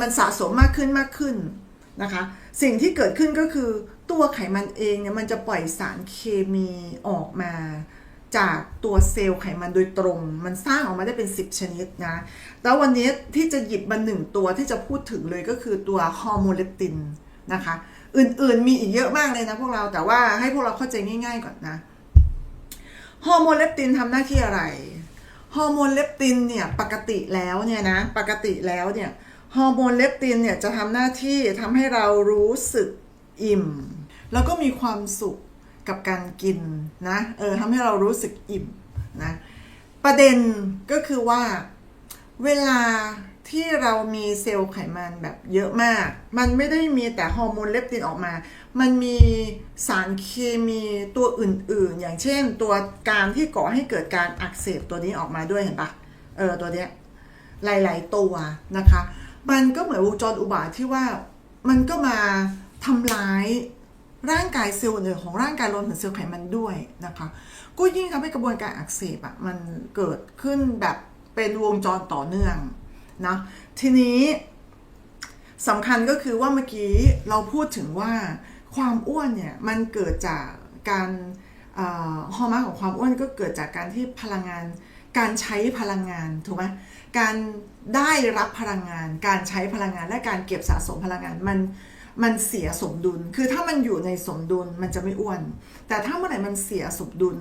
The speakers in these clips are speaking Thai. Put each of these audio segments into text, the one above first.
มันสะสมมากขึ้นมากขึ้นนะคะ สิ่งที่เกิดขึ้นก็คือตัวไขมันเองเนี่ยมันจะปล่อยสารเคมีออกมา จากตัวเซลล์ไขมันโดยตรง มันสร้างออกมาได้เป็น 10 ชนิดนะ แล้ววันนี้ที่จะหยิบมาหนึ่งตัวที่จะพูดถึงเลยก็คือตัวฮอร์โมนเลปตินนะคะ อื่นๆมีอีกเยอะมากเลยนะพวกเราแต่ว่าให้พวกเราเข้าใจง่าย ๆก่อนนะฮอร์โมนเลปตินทำหน้าที่อะไรฮอร์โมนเลปตินเนี่ยปกติแล้วเนี่ยนะปกติแล้วเนี่ย ฮอร์โมนเลปตินเนี่ยจะทำหน้าที่ทำให้เรารู้สึกอิ่ม แล้วก็มีความสุขกับการกินนะเออทำให้เรารู้สึกอิ่มนะประเด็นก็คือว่าเวลาที่เรามีเซลล์ไขมันแบบเยอะมาก มันไม่ได้มีแต่ฮอร์โมนเลปตินออกมา มันมีสารเคมีตัวอื่นๆ อย่างเช่น ตัวการที่ก่อให้เกิดการอักเสบตัวนี้ออกมาด้วยเห็นปะเออตัวเนี้ยหลาย ๆ ตัวนะคะ มันก็เหมือนวงจรอุบาทที่ว่ามันก็มาทำร้ายร่างกายเซลล์อื่นของร่างกายรวมถึงเซลล์ไขมันด้วยนะคะก็ยิ่งทำให้กระบวนการอักเสบอะมันเกิดขึ้นแบบเป็นวงจรต่อเนื่องนะทีนี้สำคัญก็คือว่าเมื่อกี้เราพูดถึงว่าความอ้วนเนี่ยมันเกิดจากการฮอร์โมนของความอ้วนก็เกิดจากการที่พลังงาน การใช้พลังงานถูกไหม การได้รับพลังงาน การใช้พลังงานและการเก็บสะสมพลังงานมันมันเสียสมดุล คือถ้ามันอยู่ในสมดุลมันจะไม่อ้วน แต่ถ้าเมื่อไหร่มันเสียสมดุล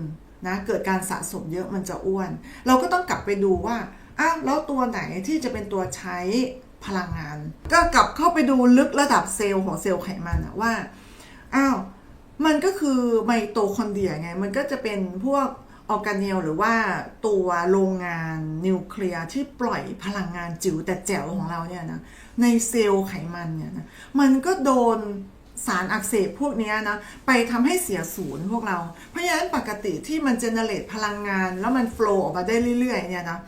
นะเกิดการสะสมเยอะมันจะอ้วน เราก็ต้องกลับไปดูว่าอ้าวแล้วตัวไหนที่จะเป็นตัวใช้พลังงาน ก็กลับเข้าไปดูลึกระดับเซลล์ของเซลล์ไขมันว่าอ้าวมันก็คือไมโตคอนเดรียไง มันก็จะเป็นพวก ออร์แกเนลหรือว่าตัวโรงงานนิวเคลียร์ที่ปล่อยพลังงานจิ๋วแต่แจ๋วของเราเนี่ยนะในเซลล์ไขมันเนี่ยนะมันก็โดนสารอักเสบพวกนี้นะไปทำให้เสียศูนย์พวกเรา เพราะฉะนั้นปกติที่มันเจเนเรตพลังงาน แล้วมันโฟล์ออกมาได้เรื่อยๆเนี่ยนะ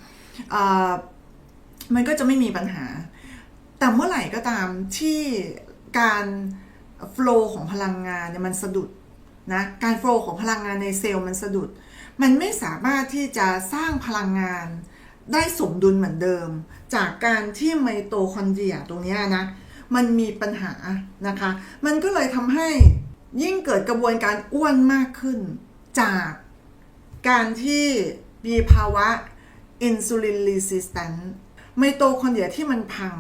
มันก็จะไม่มีปัญหา แต่เมื่อไหร่ก็ตามที่การโฟล์ของพลังงานเนี่ยมันสะดุดนะการโฟล์ของพลังงานในเซลล์มันสะดุด มันไม่สามารถที่จะสร้างพลังงานได้สมดุลเหมือนเดิม จากการที่ไมโตคอนเดรียตรงนี้นะ มันมีปัญหานะคะ มันก็เลยทำให้ยิ่งเกิดกระบวนการอ้วนมากขึ้น จากการที่มีภาวะอินซูลินรีสิสแตนไมโตคอนเดรียที่มันพัง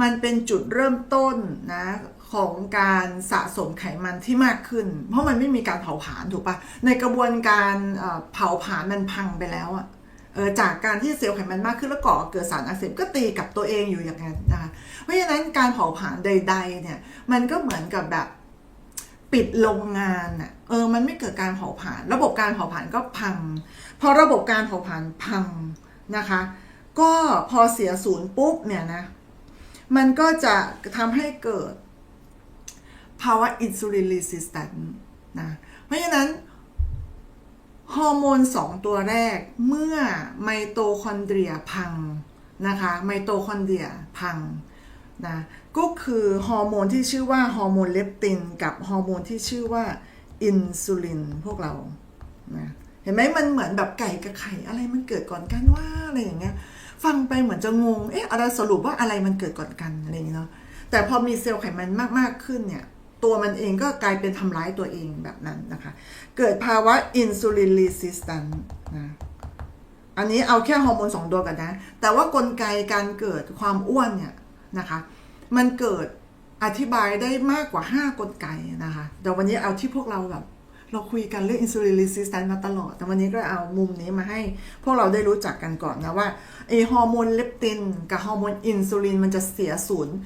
มันเป็นจุดเริ่มต้นนะ ของการสะสมไขมันที่มากขึ้น เพราะมันไม่มีการเผาผลาญถูกปะในกระบวนการเผาผลาญมันพังไปแล้วอะจากการที่เซลล์ไขมันมากขึ้นแล้วก่อเกิดสารอักเสบก็ตีกับตัวเองอยู่อย่างนั้นนะคะเพราะฉะนั้นการเผาผลาญใด ๆ เนี่ย มันก็เหมือนกับแบบปิดโรงงานอะเออ มันไม่เกิดการเผาผลาญระบบการเผาผลาญก็พัง พอระบบการเผาผลาญพังนะคะ ก็พอเสียศูนย์ปุ๊บเนี่ยนะ มันก็จะทำให้เกิด ภาวะอินซูลินรีสิสแตนนะ เพราะฉะนั้นฮอร์โมนสองตัวแรกเมื่อไมโตคอนเดรียพังนะคะไมโตคอนเดรียพังนะก็คือฮอร์โมนที่ชื่อว่าฮอร์โมนเลปตินกับฮอร์โมนที่ชื่อว่าอินซูลินพวกเรานะเห็นไหมมันเหมือนแบบไก่กับไข่อะไรมันเกิดก่อนกันว่าอะไรอย่างเงี้ยฟังไปเหมือนจะงงเอ๊ะอะไรสรุปว่าอะไรมันเกิดก่อนกันอะไรอย่างเงี้ยเนาะแต่พอมีเซลล์ไขมันมากๆขึ้นเนี่ย ตัวมันเองก็กลายเป็นทำร้ายตัวเองแบบนั้นนะคะ เกิดภาวะอินซูลินรีสิสแตนนะอันนี้เอาแค่ฮอร์โมนสองตัวกันนะ แต่ว่ากลไกการเกิดความอ้วนเนี่ยนะคะ มันเกิดอธิบายได้มากกว่า 5 กลไกนะคะแต่วันนี้เอาที่พวกเราแบบเราคุยกันเรื่องอินซูลินรีสิสแตนมาตลอด แต่วันนี้ก็เอามุมนี้มาให้พวกเราได้รู้จักกันก่อนนะว่าไอฮอร์โมนเลปตินกับฮอร์โมนอินซูลินมันจะเสียศูนย์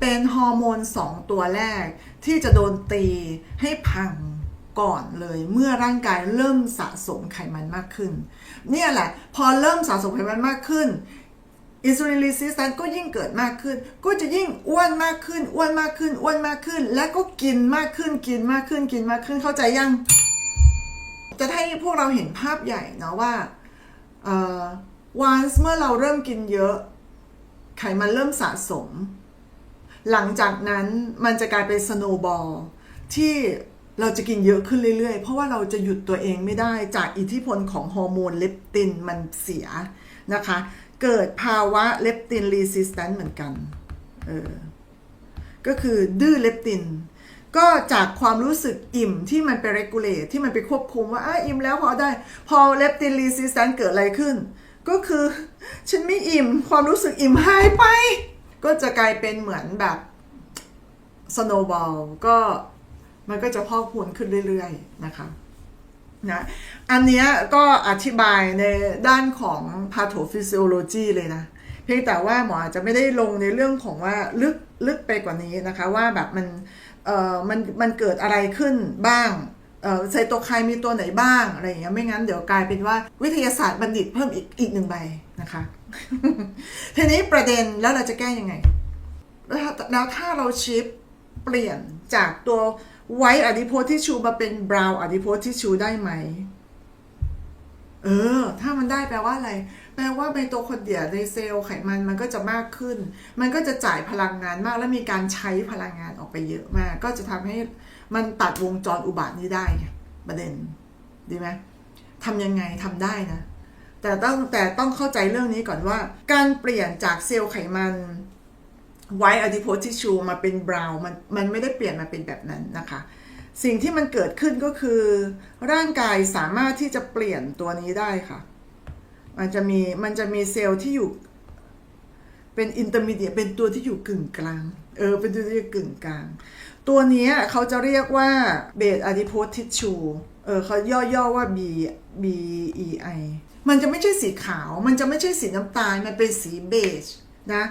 เป็นฮอร์โมน2ตัวแรกที่จะโดนตีให้พังก่อนเลยเมื่อร่างกายเริ่มสะสมไขมันมากขึ้น เนี่ยแหละ พอเริ่มสะสมไขมันมากขึ้นอินซูลินรีสิสแตนก็ยิ่งเกิดมากขึ้น ก็จะยิ่งอ้วนมากขึ้น อ้วนมากขึ้น อ้วนมากขึ้น และก็กินมากขึ้น กินมากขึ้น กินมากขึ้น เข้าใจยัง จะให้พวกเราเห็นภาพใหญ่นะว่าวันเมื่อเราเริ่มกินเยอะ ไขมันเริ่มสะสม หลังจากนั้นมันจะกลายเป็นสโนบอลที่เราจะกินเยอะขึ้นเรื่อยๆ เพราะว่าเราจะหยุดตัวเองไม่ได้จากอิทธิพลของฮอร์โมนเลปตินมันเสียนะคะ เกิดภาวะเลปตินรีสิสแตนเหมือนกัน เออ ก็คือดื้อเลปติน ก็จากความรู้สึกอิ่มที่มันไปเรกูเลตที่มันไปควบคุมว่าอะอิ่มแล้วพอได้ พอเลปตินรีซิสแตนเกิดอะไรขึ้น ก็คือ ฉันไม่อิ่มความรู้สึกอิ่มหายไป ก็จะกลายเป็นเหมือนแบบสโนบอลก็มันก็จะพอกพูนขึ้นเรื่อยๆนะคะนะอันนี้ก็อธิบายในด้านของ pathophysiology เลยนะ เพียงแต่ว่าหมออาจจะไม่ได้ลงในเรื่องของว่าลึกลึกไปกว่านี้นะคะ ว่าแบบมันเอ่อมันมันเกิดอะไรขึ้นบ้างเอ่อไซโตไคน์มีตัวไหนบ้างอะไรอย่างเงี้ยไม่งั้นเดี๋ยวกลายเป็นว่าวิทยาศาสตร์บัณฑิตเพิ่มอีกอีกหนึ่งใบ นะคะทีนี้ประเด็นแล้วเราจะแก้ยังไง แล้วถ้าเราชิปเปลี่ยนจากตัวไวท์อดิโพทิชูมาเป็นบราวน์อดิโพทิชูได้ไหม เออ ถ้ามันได้แปลว่าอะไร แปลว่าไมโตคอนเดรียในเซลล์ไขมันมันก็จะมากขึ้น มันก็จะจ่ายพลังงานมากและมีการใช้พลังงานออกไปเยอะมาก ก็จะทำให้มันตัดวงจรอุบาทนี้ได้ประเด็น ดีไหมทำยังไงทำได้นะ แต่ต้องแต่ต้องเข้าใจเรื่องนี้ก่อนว่า การเปลี่ยนจากเซลล์ไขมันไวท์อะดิโพทิชูมาเป็นบราวน์มันมันไม่ได้เปลี่ยนมาเป็นแบบนั้นนะคะ สิ่งที่มันเกิดขึ้นก็คือ ร่างกายสามารถที่จะเปลี่ยนตัวนี้ได้ค่ะ มันจะมีมันจะมีเซลล์ที่อยู่เป็นอินเตอร์มีเดียเป็นตัวที่อยู่กึ่งกลาง เออ เป็นตัวที่อยู่กึ่งกลาง ตัวนี้เขาจะเรียกว่าเบสอะดิโพทิชูเออเขาย่อๆว่า B B E I มันจะไม่ใช่สีขาว มันจะไม่ใช่สีน้ำตาล มันเป็นสีเบจนะ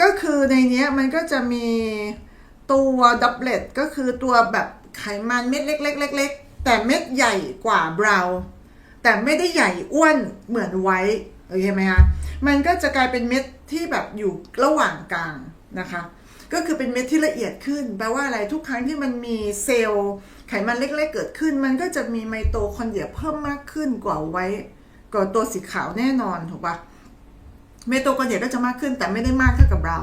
ก็คือในนี้มันก็จะมีตัวดับเบิลก็คือตัวแบบไขมันเม็ดเล็ก ๆ ๆ แต่เม็ดใหญ่กว่าบราวน์แต่ไม่ได้ใหญ่อ้วนเหมือนไว้โอเคไหมคะมันก็จะกลายเป็นเม็ดที่แบบอยู่ระหว่างกลางนะคะ ก็คือเป็นเม็ดที่ละเอียดขึ้น แปลว่าอะไรทุกครั้งที่มันมีเซลล์ไขมันเล็ก ๆ เกิดขึ้น มันก็จะมีไมโตคอนเดรียเพิ่มมากขึ้นกว่าไว้ กว่าตัวสีขาวแน่นอนถูกปะเมโตคอนเดรียก็จะมากขึ้นแต่ไม่ได้มากเท่ากับเรา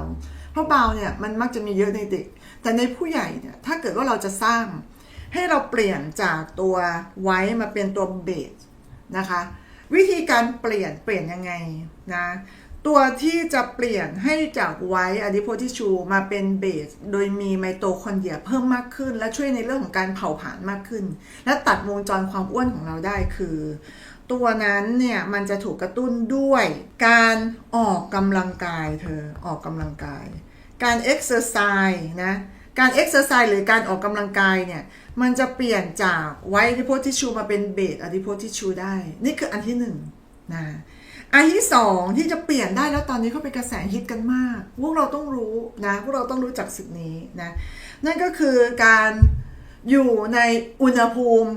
เพราะเบาเนี่ยมันมักจะมีเยอะในเด็ก แต่ในผู้ใหญ่เนี่ยถ้าเกิดว่าเราจะสร้าง ให้เราเปลี่ยนจากตัวไว้มาเป็นตัวเบสนะคะ วิธีการเปลี่ยนเปลี่ยนยังไงนะตัวที่จะเปลี่ยนให้จากไว้อะดิโพทิชูมาเป็นเบส โดยมีไมโตคอนเดรียเพิ่มมากขึ้น และช่วยในเรื่องของการเผาผลาญมากขึ้น และตัดวงจรความอ้วนของเราได้คือ ตัวนั้นเนี่ยมันจะถูกกระตุ้นด้วยการออกกำลังกายเธอออกกำลังกาย การเอ็กซ์เซอร์ไซส์นะการเอ็กซ์เซอร์ไซส์หรือการออกกำลังกายเนี่ยมันจะเปลี่ยนจากไวท์อะดิโพทิชูมาเป็นเบสอะดิโพทิชูได้ นี่คืออันที่หนึ่งนะอันที่สองที่จะเปลี่ยนได้แล้วตอนนี้เขาเป็นกระแสฮิตกันมาก พวกเราต้องรู้นะ พวกเราต้องรู้จักสิ่งนี้นะ นั่นก็คือการอยู่ในอุณหภูมิ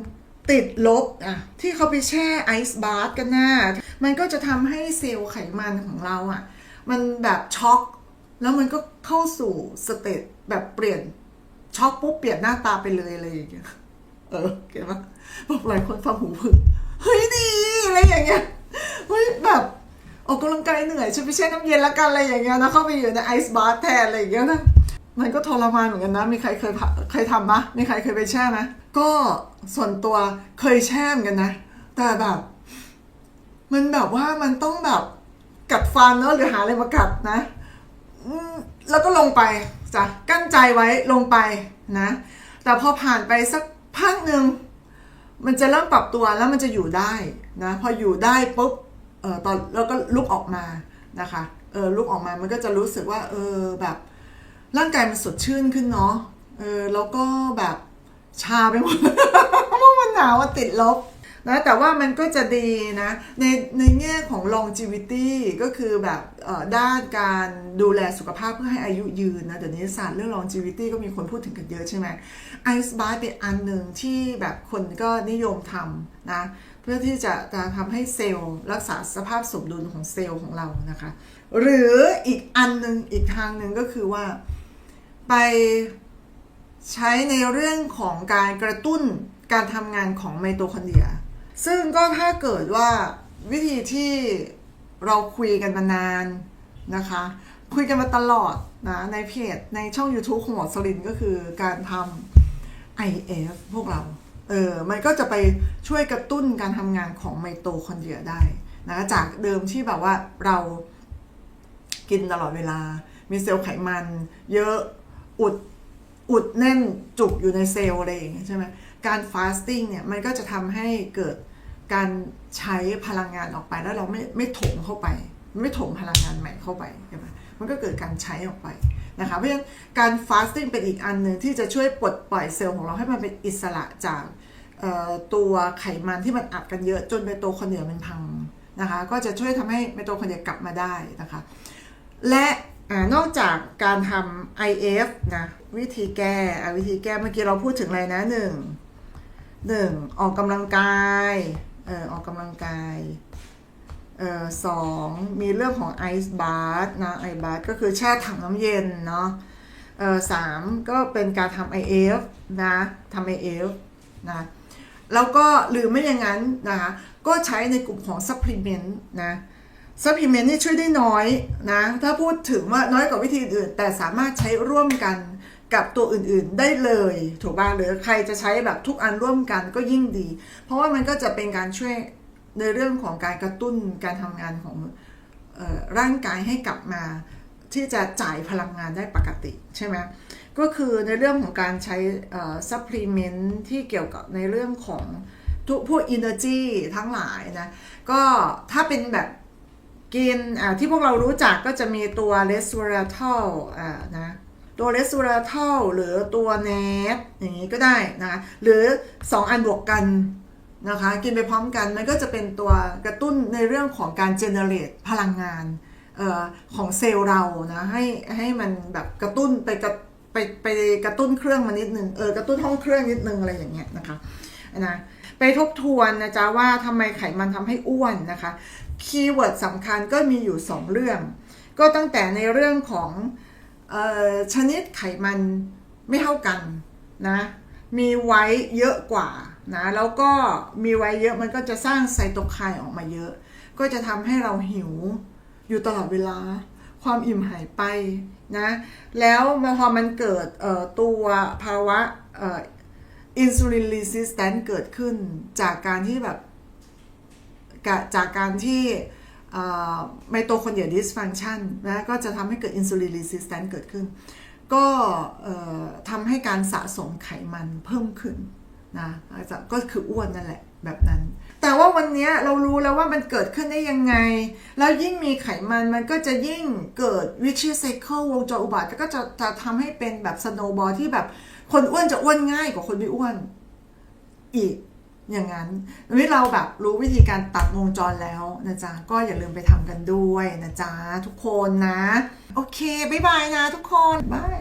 ติดลบอะที่เขาไปแช่ไอซ์บาร์กันหน่ะมันก็จะทำให้เซลล์ไขมันของเราอะ มันแบบช็อกแล้วมันก็เข้าสู่สเตตแบบเปลี่ยนช็อกปุ๊บเปลี่ยนหน้าตาไปเลยอะไรอย่างเงี้ย เออเก็ตปะบอกหลายคนฟังหูผึ่งเฮ้ยดีอะไรอย่างเงี้ยเฮ้ยแบบออกกำลังกายเหนื่อยฉันไปแช่น้ำเย็นละกันอะไรอย่างเงี้ยนะเข้าไปอยู่ในไอซ์บาร์แทนอะไรอย่างเงี้ยนะ มันก็ทรมานเหมือนกันนะ มีใครเคยเคยทำปะมีใครเคยไปแช่ไหมก็ส่วนตัวเคยแช่เหมือนกันนะ แต่แบบ มันแบบว่ามันต้องแบบกัดฟันเนอะหรือหาอะไรมากัดนะแล้วก็ลงไปจ้ะกั้นใจไว้ลงไปนะ แต่พอผ่านไปสักพักหนึ่งมันจะเริ่มปรับตัวแล้วมันจะอยู่ได้นะพออยู่ได้ปุ๊บเออตอนแล้วก็ลุกออกมานะคะเออลุกออกมามันก็จะรู้สึกว่า เออแบบ ร่างกายมันสดชื่นขึ้นเนาะเออแล้วก็แบบชาไปหมดเพราะมันหนาวอะติดลบนะแต่ว่ามันก็จะดีนะในในแง่ของ longevity ก็คือแบบเอ่อด้านการดูแลสุขภาพเพื่อให้อายุยืนนะเดี๋ยวนี้ศาสตร์เรื่อง longevity ก็มีคนพูดถึงกันเยอะใช่ไหม Ice Bath เป็นอันหนึ่งที่แบบคนก็นิยมทำนะเพื่อที่จะจะทำให้เซลล์รักษาสภาพสมดุลของเซลล์ของเรานะคะ หรืออีกอันหนึ่งอีกทางหนึ่งก็คือว่า ไปใช้ในเรื่องของการกระตุ้นการทำงานของไมโตคอนเดรีย ซึ่งก็ถ้าเกิดว่าวิธีที่เราคุยกันมานานนะคะ คุยกันมาตลอดนะในเพจในช่อง YouTube ของหมอสลินก็คือการทำ IF พวกเรา เออ มันก็จะไปช่วยกระตุ้นการทำงานของไมโตคอนเดรียได้นะจากเดิมที่แบบว่าเรากินตลอดเวลา มีเซลล์ไขมัน เยอะ อุดอุดแน่นจุกอยู่ในเซลล์อะไรอย่างเงี้ยใช่ไหมการฟาสติ้งเนี่ยมันก็จะทำให้เกิดการใช้พลังงานออกไปแล้วเราไม่ไม่ถมเข้าไป ไม่ถมพลังงานใหม่เข้าไปใช่ไหมมันก็เกิดการใช้ออกไปนะคะเพราะฉะนั้นการฟาสติ้งเป็นอีกอันหนึ่งที่จะช่วยปลดปล่อยเซลล์ของเราให้มันเป็นอิสระจากตัวไขมันที่มันอัดกันเยอะจนไมโตคอนเดรียมันพังนะคะ ก็จะช่วยทำให้ไมโตคอนเดรียกลับมาได้นะคะ และ อนอกจากการทำ IF นะวิธีแก้อะวิธีแก้เมื่อกี้เราพูดถึงอะไรนะหนึ่งหนึ่งออกกำลังกายเออออกกำลังกายเออสองมีเรื่องของไอซ์บาร์นะไอซ์บาร์ก็คือแช่ถังน้ำเย็นเนาะเออสามก็เป็นการทำ IF นะทำ IF นะแล้วก็หรือไม่อย่างนั้นนะคะก็ใช้ในกลุ่มของ supplement นะ ซัพพลีเมนต์นี่ช่วยได้น้อยนะ ถ้าพูดถึงว่าน้อยกว่าวิธีอื่น แต่สามารถใช้ร่วมกันกับตัวอื่นๆได้เลย ถูกป่ะหรือใครจะใช้แบบทุกอันร่วมกันก็ยิ่งดี เพราะว่ามันก็จะเป็นการช่วยในเรื่องของการกระตุ้นการทำงานของออร่างกายให้กลับมา ที่จะจ่ายพลังงานได้ปกติใช่ไหมก็คือในเรื่องของการใช้ซัพพลีเมนต์ที่เกี่ยวกับในเรื่องของทุกพวก energy ทั้งหลายนะ ก็ถ้าเป็นแบบ กินอ่าที่พวกเรารู้จักก็จะมีตัว r e s v e r a t o l อ่านะตัว r e s v e r a t o l หรือตัว n a t อย่างนี้ก็ได้นะหรือ 2 อันบวกกันนะคะกินไปพร้อมกันมันก็จะเป็นตัวกระตุ้นในเรื่องของการ generate พลังงานออของเซลล์เรานะให้ให้มันแบบกระตุ้นไปกระไปไปกระตุ้นเครื่องมานิดนึงเออกระตุ้นห้องเครื่องนิดนึงอะไรอย่างเงี้ยนะคะ นะไปทบทวนนะจ๊ะว่าทำไมไขมันทำให้อ้วนนะคะคีย์เวิร์ดสำคัญก็มีอยู่ 2 เรื่อง ก็ตั้งแต่ในเรื่องของออชนิดไขมันไม่เท่ากันนะมีไว้เยอะกว่านะแล้วก็มีไว้เยอะมันก็จะสร้างไซโตไคน์ออกมาเยอะ ก็จะทำให้เราหิวอยู่ตลอดเวลา ความอิ่มหายไปนะแล้วพอมันเกิดตัวภาวะ อินซูลินรีสิสแตนเกิดขึ้นจากการที่แบบจากการที่ไมโตคอนเดรียดิสฟังชันนะก็จะทำให้เกิดอินซูลินรีสิสแตนเกิดขึ้น ก็ทำให้การสะสมไขมันเพิ่มขึ้นนะก็คืออ้วนนั่นแหละแบบนั้น แต่ว่าวันนี้เรารู้แล้วว่ามันเกิดขึ้นได้ยังไง แล้วยิ่งมีไขมันมันก็จะยิ่งเกิดวิชิไซเคิลวงจรอุบาทก็จะจะทำให้เป็นแบบสโนบอลที่แบบ คนอ้วนจะอ้วนง่ายกว่าคนไม่อ้วน อีกอย่างนั้นวันนี้เราแบบรู้วิธีการตัดวงจรแล้วนะจ๊ะ ก็อย่าลืมไปทำกันด้วยนะจ๊ะ ทุกคนนะ โอเค บ๊ายบายนะทุกคน บาย